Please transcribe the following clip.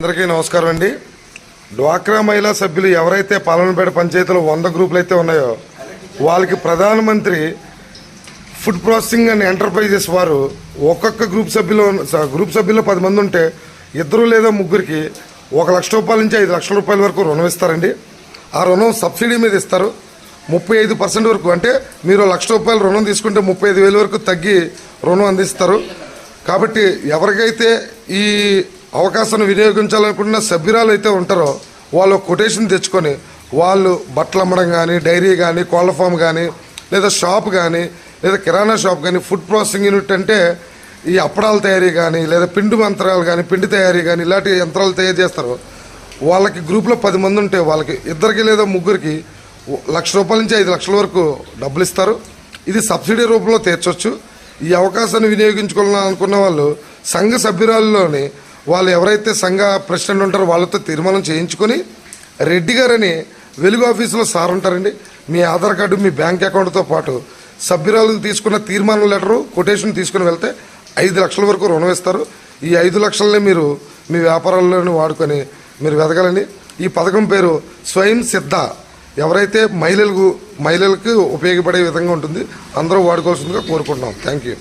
అందరికీ నమస్కారం అండి. డ్వాక్రా మహిళా సభ్యులు ఎవరైతే పాలనపేట పంచాయతీలో వంద గ్రూపులు అయితే ఉన్నాయో వాళ్ళకి ప్రధానమంత్రి ఫుడ్ ప్రాసెసింగ్ అండ్ ఎంటర్ప్రైజెస్ వారు ఒక్కొక్క గ్రూప్ సభ్యులు స- గ్రూప్ సభ్యుల్లో పది మంది ఉంటే ఇద్దరు లేదా ముగ్గురికి ఒక లక్ష రూపాయల నుంచి ఐదు లక్షల రూపాయల వరకు రుణం ఇస్తారండి. ఆ రుణం సబ్సిడీ మీద ఇస్తారు. ముప్పై ఐదు పర్సెంట్ వరకు అంటే మీరు లక్ష రూపాయలు రుణం తీసుకుంటే ముప్పై ఐదు వేల వరకు తగ్గి రుణం అందిస్తారు. కాబట్టి ఎవరికైతే ఈ అవకాశాన్ని వినియోగించాలనుకున్న సభ్యురాలు అయితే ఉంటారో వాళ్ళు కొటేషన్ తెచ్చుకొని వాళ్ళు బట్టలు అమ్మడం కానీ డైరీ కానీ కోళ్ళ ఫామ్ కానీ లేదా షాప్ కానీ లేదా కిరాణా షాప్ కానీ ఫుడ్ ప్రాసెసింగ్ యూనిట్ అంటే ఈ అప్పడాల తయారీ కానీ లేదా పిండి మంత్రాలు కానీ పిండి తయారీ కానీ ఇలాంటి యంత్రాలు తయారు చేస్తారు వాళ్ళకి గ్రూప్లో పది మంది ఉంటే వాళ్ళకి ఇద్దరికి లేదా ముగ్గురికి లక్ష రూపాయల నుంచి ఐదు లక్షల వరకు డబ్బులు ఇస్తారు. ఇది సబ్సిడీ రూపంలో తీర్చవచ్చు ఈ అవకాశాన్ని వినియోగించుకోవాలనుకున్న వాళ్ళు సంఘ సభ్యురాల్లోని వాళ్ళు ఎవరైతే సంఘ ప్రెసిడెంట్ ఉంటారో వాళ్ళతో తీర్మానం చేయించుకొని రెడ్డి గారని వెలుగు ఆఫీసులో సార్ ఉంటారండి. మీ ఆధార్ కార్డు మీ బ్యాంక్ అకౌంట్తో పాటు సభ్యురాలు తీసుకున్న తీర్మానం లెటరు కొటేషన్ తీసుకుని వెళ్తే ఐదు లక్షల వరకు రుణం ఇస్తారు. ఈ ఐదు లక్షలనే మీరు మీ వ్యాపారాల్లోనే వాడుకొని మీరు వెదగాలని ఈ పథకం పేరు స్వయం సిద్ధ. ఎవరైతే మహిళలకు మహిళలకు ఉపయోగపడే విధంగా ఉంటుంది అందరూ వాడుకోవాల్సిందిగా కోరుకుంటున్నాం. Thank you